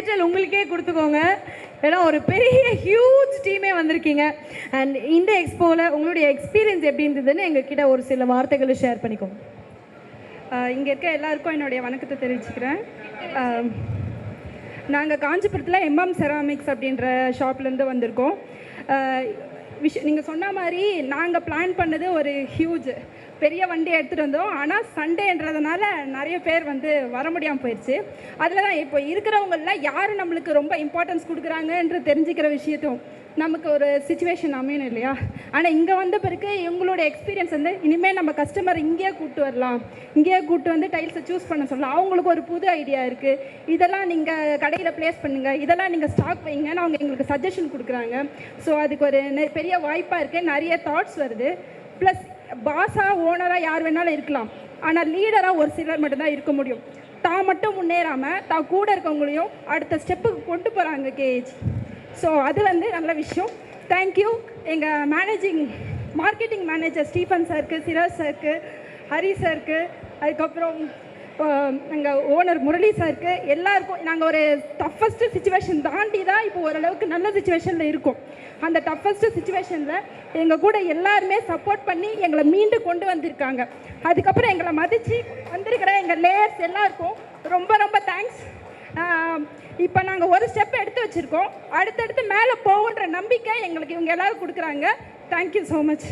Detail உங்களுக்கே கொடுத்துக்கோங்க. ஏன்னா ஒரு பெரிய ஹியூஜ் டீமே வந்திருக்கீங்க. அண்ட் இந்த எக்ஸ்போவில் உங்களுடைய எக்ஸ்பீரியன்ஸ் எப்படி இருந்ததுன்னு எங்ககிட்ட ஒரு சில வார்த்தைகளை ஷேர் பண்ணிக்கோங்க. இங்கே இருக்க எல்லாருக்கும் என்னுடைய வணக்கத்தை தெரிவிச்சுக்கிறேன். நாங்கள் காஞ்சிபுரத்தில் எம்எம் செராமிக்ஸ் அப்படின்ற ஷாப்லேருந்து வந்திருக்கோம். விஷ் நீங்கள் சொன்ன மாதிரி நாங்கள் பிளான் பண்ணது ஒரு ஹியூஜ் பெரிய வண்டியை எடுத்துகிட்டு வந்தோம். ஆனால் சண்டேன்றதுனால நிறைய பேர் வந்து வர முடியாமல் போயிடுச்சு அதில் தான் இப்போ இருக்கிறவங்களில் யார் நம்மளுக்கு ரொம்ப இம்பார்ட்டன்ஸ் கொடுக்குறாங்கன்ற தெரிஞ்சுக்கிற விஷயத்தும் நமக்கு ஒரு சுச்சுவேஷன் அமையணும் இல்லையா? ஆனால் இங்கே வந்த பிறகு இவங்களோட எக்ஸ்பீரியன்ஸ் வந்து இனிமேல் நம்ம கஸ்டமர் இங்கேயே கூப்பிட்டு வரலாம். இங்கேயே கூப்பிட்டு வந்து டைல்ஸை சூஸ் பண்ண சொல்லலாம். அவங்களுக்கு ஒரு புது ஐடியா இருக்குது இதெல்லாம் நீங்கள் கடையில் ப்ளேஸ் பண்ணுங்கள் இதெல்லாம் நீங்கள் ஸ்டாக் வைங்கன்னு அவங்க எங்களுக்கு சஜஷன் கொடுக்குறாங்க. ஸோ அதுக்கு ஒரு நெ- பெரிய வாய்ப்பாக இருக்குது நிறைய தாட்ஸ் வருது. ப்ளஸ் பாஸாக ஓனராக யார் வேணாலும் இருக்கலாம். ஆனால் லீடராக ஒரு சிலர் மட்டும்தான் இருக்க முடியும். தான் மட்டும் முன்னேறாமல் தான் கூட இருக்கவங்களையும் அடுத்த ஸ்டெப்புக்கு கொண்டு போகிறாங்க கேஜ் ஸோ அது வந்து நல்ல விஷயம். தேங்க்யூ எங்கள் மேனேஜிங் மார்க்கெட்டிங் மேனேஜர் ஸ்டீஃபன் சாருக்கு சிராஜ் சாருக்கு ஹரி சாருக்கு அதுக்கப்புறம் எங்கள் ஓனர் முரளி சாருக்கு எல்லாருக்கும் நாங்கள் ஒரு டஃபஸ்ட்டு சுச்சுவேஷன் தாண்டி தான் இப்போ ஓரளவுக்கு நல்ல சுச்சுவேஷனில் இருக்கோம். அந்த டஃபஸ்ட்டு சுச்சுவேஷனில் எங்கள் கூட எல்லாருமே சப்போர்ட் பண்ணி எங்களை மீண்டு கொண்டு வந்திருக்காங்க. அதுக்கப்புறம் எங்களை மதித்து வந்திருக்கிற எங்கள் லேயர்ஸ் எல்லாருக்கும் ரொம்ப ரொம்ப தேங்க்ஸ் இப்போ நாங்கள் ஒரு ஸ்டெப் எடுத்து வச்சுருக்கோம். அடுத்தடுத்து மேலே போகுன்ற நம்பிக்கை எங்களுக்கு இவங்க எல்லாரும் கொடுக்குறாங்க. Thank you so much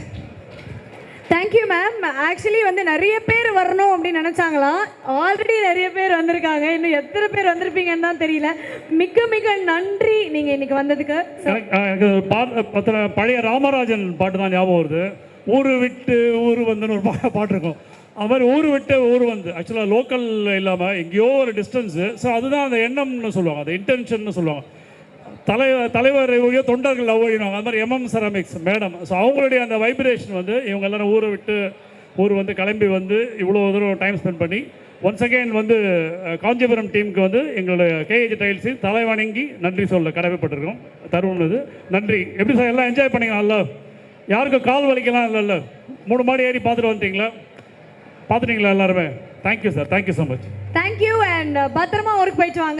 thank you ma'am actually வந்து நிறைய பேர் வரணும் அப்படின்னு நினச்சாங்களாம் ஆல்ரெடி நிறைய பேர் வந்திருக்காங்க. இன்னும் எத்தனை பேர் வந்திருப்பீங்கன்னு தான் தெரியல. மிக்க மிக நன்றி நீங்கள் இன்னைக்கு வந்ததுக்கு. பழைய ராமராஜன் பாட்டு தான் ஞாபகம் வருது. ஊரு விட்டு ஊர் வந்துன்னு ஒரு பாட்டு இருக்கும். அது மாதிரி ஊர் விட்டு ஊர் வந்து. ஆக்சுவலாக லோக்கல் இல்லாமல் எங்கேயோ ஒரு டிஸ்டன்ஸு ஸோ அதுதான் அந்த எண்ணம்னு சொல்லுவாங்க. அந்த இன்டென்ஷன் சொல்லுவாங்க. தலைவர் தலைவர் இவங்க தொண்டர்கள் அவ்வழினாங்க அது மாதிரி எம்எம் செராமிக்ஸ் மேடம் ஸோ அவங்களுடைய அந்த வைப்ரேஷன் வந்து இவங்க எல்லாரும் ஊரை விட்டு ஊர் வந்து கிளம்பி வந்து இவ்வளோ தூரம் டைம் ஸ்பெண்ட் பண்ணி ஒன்ஸ் அகைன் வந்து காஞ்சிபுரம் டீமுக்கு வந்து எங்களுடைய கேஹெச் டைல்ஸு தலை வணங்கி நன்றி சொல்ல கடமைப்பட்டிருக்கோம் தருணம் இது. நன்றி. எப்படி சார் எல்லாம் என்ஜாய் பண்ணிக்கலாம் நல்லா யாருக்கும் கால் வலிக்கலாம் இல்லைல்ல மூணு மாடி ஏறி பார்த்துட்டு வந்துட்டீங்களா? பார்த்துட்டீங்களா எல்லாருமே? Thank you sir thank you so much thank you and பத்திரமா ஒர்க் போயிட்டு வாங்க.